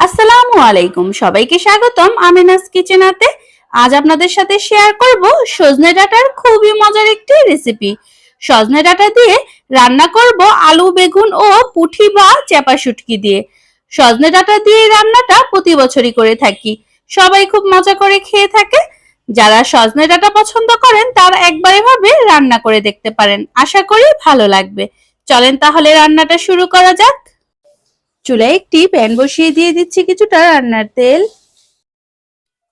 আসসালামু আলাইকুম। সবাইকে স্বাগতম আমিনাস কিচেনাতে আজ আপনাদের সাথে শেয়ার করব সজনে ডাঁটার খুবই মজার একটি রেসিপি সজনে ডাঁটা দিয়ে রান্না করব আলু, বেগুন ও পুঠি বা চেপা শুটকি দিয়ে। সজনে ডাঁটা দিয়ে রান্নাটা প্রতি বছরই করে থাকি। সবাই খুব মজা করে খেয়ে থাকে। যারা সজনে ডাঁটা পছন্দ করেন, তারা একবার এভাবে রান্না করে দেখতে পারেন। আশা করি ভালো লাগবে। চলেন তাহলে রান্নাটা শুরু করা যাক। চুলায় একটি প্যান বসিয়ে দিয়ে দিচ্ছি কিছুটা রান্নার তেল।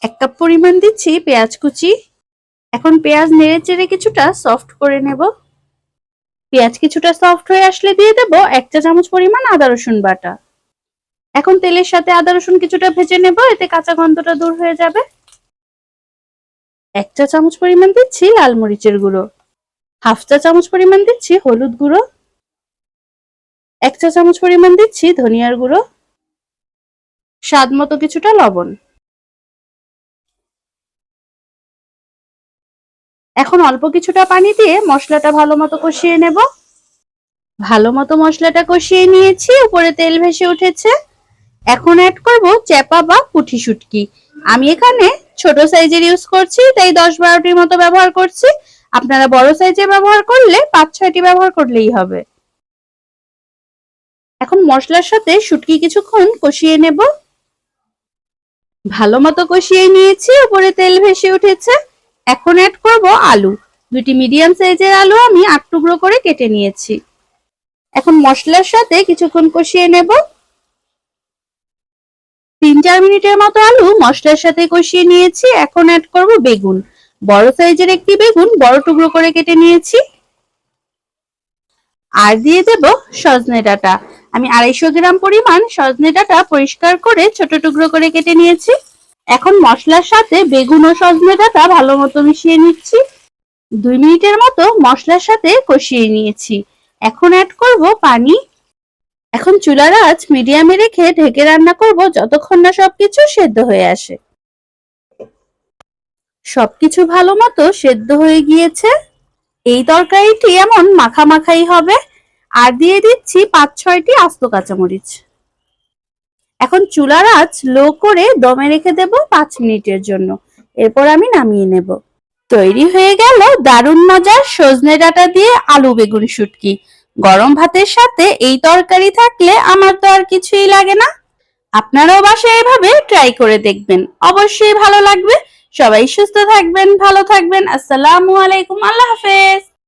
এক কাপ পরিমাণ দিচ্ছি পেঁয়াজ কুচি। এখন পেঁয়াজ নেড়ে চেড়ে কিছুটা সফট করে নেব। পেঁয়াজ কিছুটা সফট হয়ে আসলে দিয়ে দেব এক চা চামচ পরিমাণ আদা রসুন বাটা। এখন তেলের সাথে আদা রসুন কিছুটা ভেজে নেব, এতে কাঁচা গন্ধটা দূর হয়ে যাবে। এক চা চামচ পরিমাণ দিচ্ছি লাল মরিচের গুঁড়ো। হাফ চা চামচ পরিমাণ দিচ্ছি হলুদ গুঁড়ো। এক চা চামচ পরিমাণ দিচ্ছি ধনিয়ার গুঁড়ো স্বাদ মতো কিছুটা লবণ। এখন অল্প কিছুটা পানি দিয়ে মশলাটা ভালো মতো কষিয়ে নেব। ভালো মতো মশলাটা কষিয়ে নিয়েছি, উপরে তেল ভেসে উঠেছে। এখন অ্যাড করব চ্যাপা বা পুঁটি শুটকি। আমি এখানে ছোট সাইজের ইউজ করছি, তাই দশ বারোটির মতো ব্যবহার করছি। আপনারা বড় সাইজের ব্যবহার করলে পাঁচ ছয়টি ব্যবহার করলেই হবে। এখন মশলার সাথে শুটকি কিছুক্ষণ কষিয়ে নেব। ভালো মতো কষিয়ে নিয়েছি, উপরে তেল ভেসে উঠেছে। এখন অ্যাড করব আলু। দুটি মিডিয়াম সাইজের আলু আমি আট টুকরো করে কেটে নিয়েছি। এখন মশলার সাথে কিছুক্ষণ কষিয়ে নেব। তিন চার মিনিটের মতো আলু মশলার সাথে কষিয়ে নিয়েছি। এখন অ্যাড করব বেগুন। বড় সাইজের একটি বেগুন বড় টুকরো করে কেটে নিয়েছি। আর দিয়ে দেব সজনে ডাঁটা। আমি আড়াইশো গ্রাম পরিমাণ সজনে ডাঁটা পরিষ্কার করে ছোট টুকরো করে কেটে নিয়েছি। এখন মশলার সাথে বেগুন ও সজনে ডাঁটা ভালো মতো মিশিয়ে নিচ্ছি। দুই মিনিটের মতো মশলার সাথে কষিয়ে নিয়েছি। এখন অ্যাড করব পানি। এখন চুলার আঁচ মিডিয়ামে রেখে ঢেকে রান্না করব যতক্ষণ না সবকিছু সেদ্ধ হয়ে আসে। সবকিছু ভালো মতো সেদ্ধ হয়ে গিয়েছে। এই তরকারিটি এমন মাখা মাখাই হবে। আর দিয়ে দিচ্ছি পাঁচ ছয়টি আস্ত কাঁচামরিচ। এখন চুলার আঁচ লো করে দমে রেখে দেব পাঁচ মিনিটের জন্য। এরপর আমি নামিয়ে নেব। তৈরি হয়ে গেল দারুণ মজার সজনে ডাঁটা দিয়ে আলু বেগুন শুটকি। গরম ভাতের সাথে এই তরকারি থাকলে আমার তো আর কিছুই লাগে না। আপনারাও বাসায় এভাবে ট্রাই করে দেখবেন। অবশ্যই ভালো লাগবে। সবাই সুস্থ থাকবেন, ভালো থাকবেন। আসসালামু আলাইকুম, আল্লাহ হাফেজ।